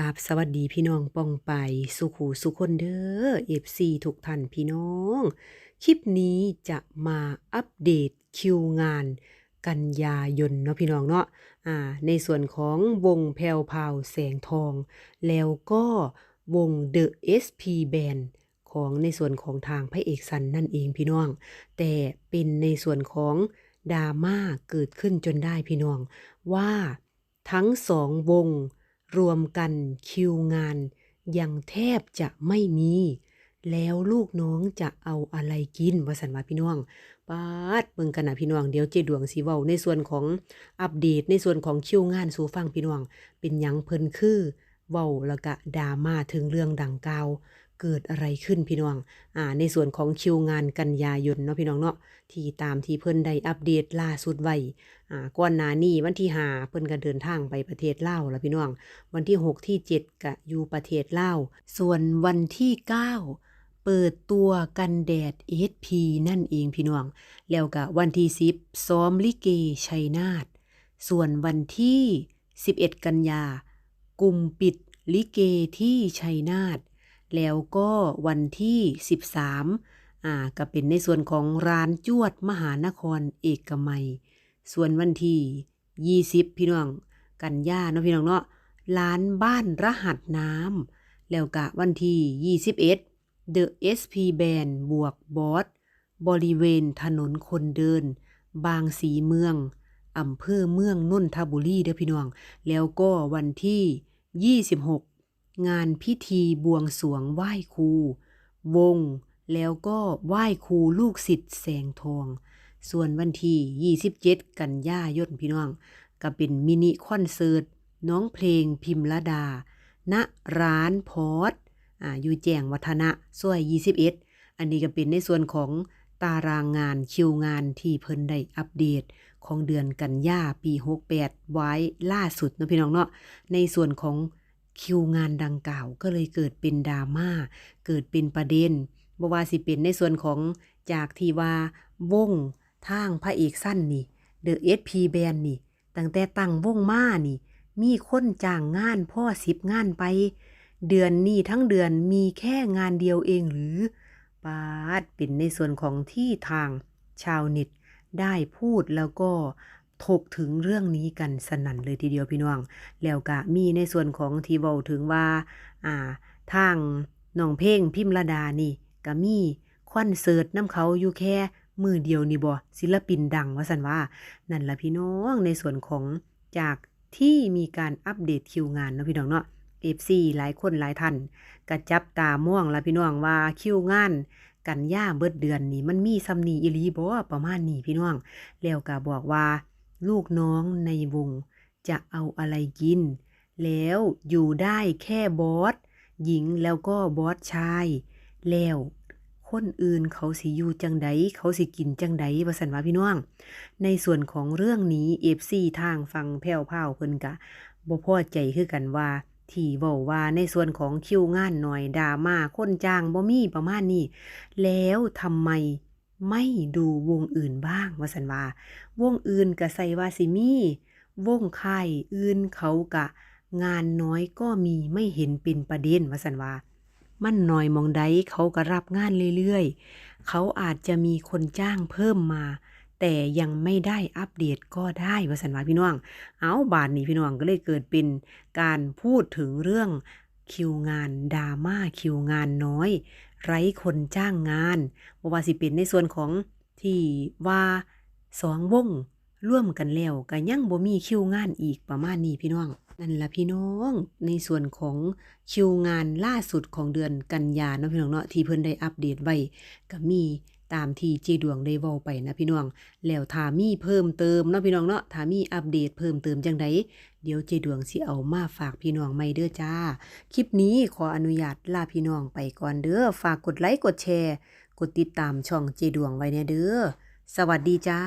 กราบสวัสดีพี่น้องปองไป สุขูสุคนเด้อเอฟซีทุกท่านพี่น้อง คลิปนี้จะมาอัปเดตคิวงาน กันยายนเนาะพี่น้องเนาะอ่าในส่วนของวงแพลวพราวแสงทอง แล้วก็วง The SP Band ของในส่วนของทางพระเอกสันนั่นเองพี่น้อง แต่เป็นในส่วนของดราม่าเกิดขึ้นจนได้พี่น้อง ว่าทั้งสองวง รวมกันคิวงาน ยังแทบจะไม่มี แล้วลูกน้องจะเอาอะไรกินวาสันว่าพี่น้องปาดเบิ่งกันนะพี่น้องเดี๋ยวเจดวงสีเว้าในส่วนของอัปเดตในส่วนของคิวงานสู่ฟังพี่น้อง เป็นหยังเพิ่นคือเว้าแล้วก็ดราม่าถึงเรื่องดังกล่าว เกิดอะไรขึ้นพี่น้อง อ่า ในส่วนของคิวงานกันยายนเนาะพี่น้องเนาะ ที่ตามที่เพิ่นได้อัปเดตล่าสุดไว้ อ่า ก่อนหน้านี้วันที่หาเพิ่นก็เดินทางไปประเทศลาวแล้วพี่น้อง วันที่ 6 ที่ 7ก็อยู่ประเทศลาว ส่วนวันที่ 9 เปิดตัวกันแดด SP นั่นเองพี่น้อง แล้วก็วันที่ 10 ซ้อมลิเกชัยนาท ส่วนวันที่ 11 กันยากลุ่มปิดลิเกที่ชัยนาท แล้วก็วันที่ 13อ่าก็เป็นในส่วนของร้านจวดมหานครเอกมัย ส่วนวันที่ 20 พี่น้องกันยาเนาะพี่น้องเนาะร้านบ้านรหัสน้ำแล้วก็วันที่ 21 The SP Band บวกบอสบริเวณถนนคนเดิน บางสีเมืองอำเภอเมืองนนทบุรีเด้อพี่น้อง แล้วก็วันที่ 26 งานพิธีบวงสวงไหว้ครูวง แล้วก็ไหว้ครูลูกศิษย์แสงทอง ส่วนวันที่27 กันยายนพี่น้องก็เป็นมินิคอนเสิร์ตน้องเพลงพิมระดา ณร้านพอร์ตอ่าอยู่แจ้งวัฒนะซอย21 อันนี้ก็เป็นในส่วนของตารางงานคิวงานที่เพิ่นได้อัปเดตของเดือนกันยาปี 68 ไว้ล่าสุดนะพี่น้องเนาะในส่วนของ คิวงานดังกล่าวก็เลยเกิดเป็นดราม่าเกิดเป็นประเด็นบ่ว่าสิเป็นในส่วนของจากที่ว่าวงทางพระเอกสั้นนี่ The SP Band นี่ตั้งแต่ตั้งวงมานี่ มีคนจ้างงานพ่อสิบงานไป เดือนนี้ทั้งเดือนมีแค่งานเดียวเองหรือปาดเป็นในส่วนของที่ทางชาวเน็ตได้พูดแล้วก็ ถกถึงเรื่องนี้กันสนั่นเลยทีเดียวพี่น้อง แล้วก็มีในส่วนของที่เว้าถึงว่าอ่าทางน้องเพลงพิมระดานี่ก็มีคอนเสิร์ตน้ำเขาอยู่แค่มือเดียวนี่บ่ศิลปินดังว่าสันว่า นั่นละพี่น้องในส่วนของจากที่มีการอัปเดตคิวงานนะพี่น้องเนาะ FC หลายคนหลายท่านก็จับตาม่วงละพี่น้องว่าคิวงาน กันย่าเบิดเดือนนี่มันมีซัมนีอีหลีบ่ประมาณนี้พี่น้อง แล้วก็บอกว่า ลูกน้องในวงจะเอาอะไรกิน แล้วอยู่ได้แค่บอสหญิงแล้วก็บอสชาย แล้วคนอื่นเขาสิอยู่จังใดเขาสิกินจังใดว่าสันว่าพี่น้อง ในส่วนของเรื่องนี้ FC ทางฟังแผ่วพราเพิ่นกะบ่พอใจคือกันว่าที่เว้าว่าในส่วนของคิวงานหน่อยดราม่าคนจ้างบ่มีประมาณนี้ แล้วทำไม ไม่ดูวงอื่นบ้างว่าสันว่าวงอื่นก็ใส่ว่าสิมีวงค่ายอื่นเขากะ งานน้อยก็มีไม่เห็นเป็นประเด็นว่าสันว่า มันน้อยมองใดเขาก็รับงานเรื่อยๆ เขาอาจจะมีคนจ้างเพิ่มมา แต่ยังไม่ได้อัปเดตก็ได้ว่าสันว่าพี่น้อง เอาบาทนี้พี่น้องก็เลยเกิดเป็นการพูดถึงเรื่องคิวงานดราม่าคิวงานน้อย ไร้คนจ้างงานบ่ว่าสิเป็นในส่วนของที่ว่าสองวงร่วมกันแล้วก็ยังบ่มีคิวงานอีกประมาณนี้พี่น้องนั่นละพี่น้องในส่วนของคิวงานล่าสุดของเดือนกันยาเนาะพี่น้องเนาะที่เพิ่นได้อัปเดตไว้ก็มีตามที่เจดวงได้เว้าไปนะพี่น้องแล้วถ้ามีเพิ่มเติมเนาะพี่น้องเนาะถ้ามีอัปเดตเพิ่มเติมจังใด เดี๋ยวเจดวงสิเอามาฝากพี่น้องไม่เด้อจ้า คลิปนี้ขออนุญาตลาพี่น้องไปก่อนเด้อ ฝากกดไลค์กดแชร์ กดติดตามช่องเจดวงไว้เนี่ยเด้อ สวัสดีจ้า